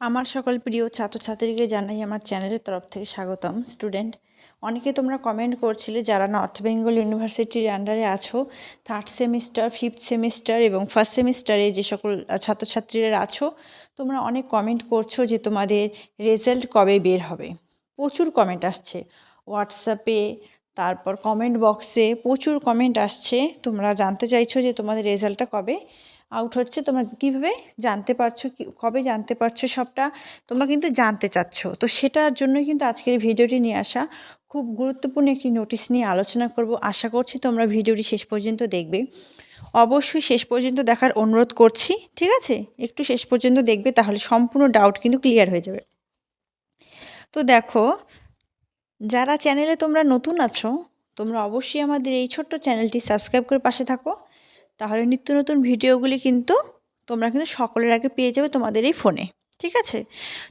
আমার সকল প্রিয় ছাত্রছাত্রীকে জানাই আমার চ্যানেলের তরফ থেকে স্বাগতম, স্টুডেন্ট। অনেকে তোমরা কমেন্ট করছিলে যারা নর্থ বেঙ্গল ইউনিভার্সিটির আন্ডারে আছো থার্ড সেমিস্টার ফিফথ সেমিস্টার এবং ফার্স্ট সেমিস্টারে যে সকল ছাত্রছাত্রীরা আছো, তোমরা অনেক কমেন্ট করছ যে তোমাদের রেজাল্ট কবে বের হবে। প্রচুর কমেন্ট আসছে। হোয়াটসঅ্যাপে তারপর কমেন্ট বক্সে প্রচুর কমেন্ট আসছে। তোমরা জানতে চাইছো যে তোমাদের রেজাল্টটা কবে? আউট হচ্ছে। তোমরা কীভাবে জানতে পারছ কবে জানতে পারছ সবটা তোমরা কিন্তু জানতে চাচ্ছ। তো সেটার জন্যই কিন্তু আজকের ভিডিওটি নিয়ে আসা। খুব গুরুত্বপূর্ণ একটি নোটিশ নিয়ে আলোচনা করব। আশা করছি তোমরা ভিডিওটি শেষ পর্যন্ত দেখবে। অবশ্যই শেষ পর্যন্ত দেখার অনুরোধ করছি, ঠিক আছে? একটু শেষ পর্যন্ত দেখবে তাহলে সম্পূর্ণ ডাউট কিন্তু ক্লিয়ার হয়ে যাবে। তো দেখো, যারা চ্যানেলে তোমরা নতুন আছো, তোমরা অবশ্যই আমাদের এই ছোট্ট চ্যানেলটি সাবস্ক্রাইব করে পাশে থাকো। তাহলে নিত্য নতুন ভিডিওগুলি কিন্তু তোমরা কিন্তু সকলের আগে পেয়ে যাবে তোমাদের এই ফোনে, ঠিক আছে?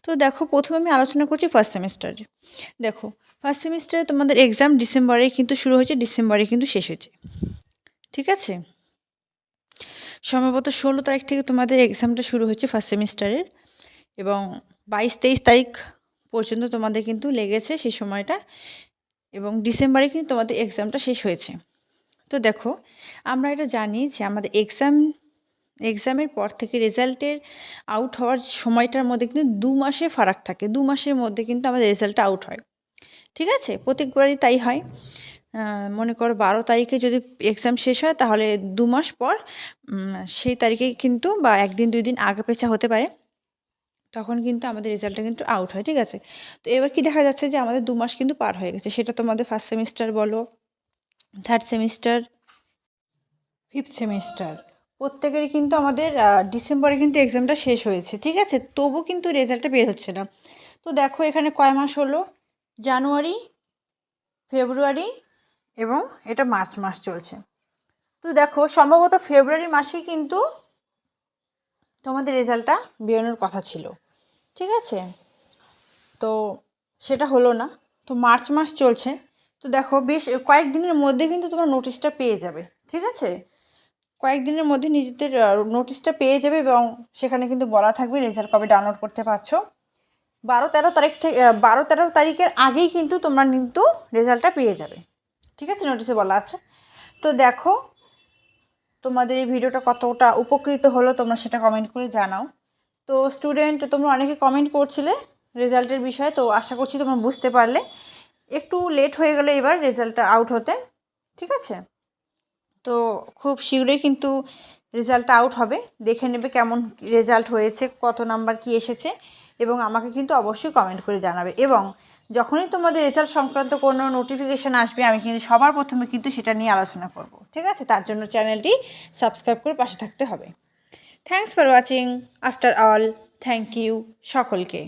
তো দেখো, প্রথমে আমি আলোচনা করছি ফার্স্ট সেমিস্টারে দেখো ফার্স্ট সেমিস্টারে তোমাদের এক্সাম ডিসেম্বরে কিন্তু শুরু হয়েছে ডিসেম্বরে কিন্তু শেষ হয়েছে, ঠিক আছে? সম্ভবত ষোলো তারিখ থেকে তোমাদের এক্সামটা শুরু হয়েছে ফার্স্ট সেমিস্টারের এবং বাইশ তেইশ তারিখ পর্যন্ত তোমাদের কিন্তু লেগেছে সেই সময়টা এবং ডিসেম্বরে কিন্তু তোমাদের এক্সামটা শেষ হয়েছে। তো দেখো, আমরা এটা জানি যে আমাদের এক্সাম এক্সামের পর থেকে রেজাল্টের আউট হওয়ার সময়টার মধ্যে কিন্তু দু মাসে ফারাক থাকে। দু মাসের মধ্যে কিন্তু আমাদের রেজাল্টটা আউট হয়। ঠিক আছে? প্রত্যেকবারই তাই হয়। মনে করো বারো তারিখে যদি এক্সাম শেষ হয়, তাহলে দু মাস পর সেই তারিখে কিন্তু বা একদিন, দুই দিন আগে পেছা হতে পারে। তখন কিন্তু আমাদের রেজাল্টটা কিন্তু আউট হয়। ঠিক আছে? তো এবার কি দেখা যাচ্ছে যে আমাদের দু মাস কিন্তু পার হয়ে গেছে। সেটা তোমাদের ফার্স্ট সেমিস্টার বলো থার্ড সেমিস্টার ফিফথ সেমিস্টার প্রত্যেকেরই কিন্তু আমাদের ডিসেম্বরে কিন্তু এক্সামটা শেষ হয়েছে, ঠিক আছে? তবু কিন্তু রেজাল্টটা বের হচ্ছে না। তো দেখো এখানে কয় মাস হলো? জানুয়ারি ফেব্রুয়ারি এবং এটা মার্চ মাস চলছে। তো দেখো, সম্ভবত ফেব্রুয়ারি মাসেই কিন্তু তোমাদের রেজাল্টটা বেরোনোর কথা ছিল, ঠিক আছে? তো সেটা হলো না। তো মার্চ মাস চলছে তো দেখো বেশ, কয়েকদিনের মধ্যে কিন্তু তোমরা নোটিশটা পেয়ে যাবে, ঠিক আছে? কয়েকদিনের মধ্যে নিজেদের নোটিশটা পেয়ে যাবে এবং সেখানে কিন্তু বলা থাকবে রেজাল্ট কবে ডাউনলোড করতে পারছ। বারো তেরো তারিখ থেকে বারো তেরো তারিখের আগেই কিন্তু তোমরা কিন্তু রেজাল্টটা পেয়ে যাবে, ঠিক আছে? নোটিশে বলা আছে। তো দেখো, তোমাদের এই ভিডিওটা কতটা উপকৃত হলো তোমরা সেটা কমেন্ট করে জানাও। তো স্টুডেন্ট তোমরা অনেকে কমেন্ট করছিলে রেজাল্টের বিষয়ে, তো আশা করছি তোমরা বুঝতে পারলে। একটু লেট হয়ে গেলে এবার রেজাল্টটা আউট হতে, ঠিক আছে? তো খুব শীঘ্রই কিন্তু রেজাল্টটা আউট হবে। দেখে নেবে কেমন রেজাল্ট হয়েছে, কত নাম্বার কি এসেছে এবং আমাকে কিন্তু অবশ্যই কমেন্ট করে জানাবে। এবং যখনই তোমাদের রেজাল্ট সংক্রান্ত কোনো নোটিফিকেশান আসবে, আমি কিন্তু সবার প্রথমে কিন্তু সেটা নিয়ে আলোচনা করব, ঠিক আছে? তার জন্য চ্যানেলটি সাবস্ক্রাইব করে পাশে থাকতে হবে। Thanks for watching after all thank you সকলকে।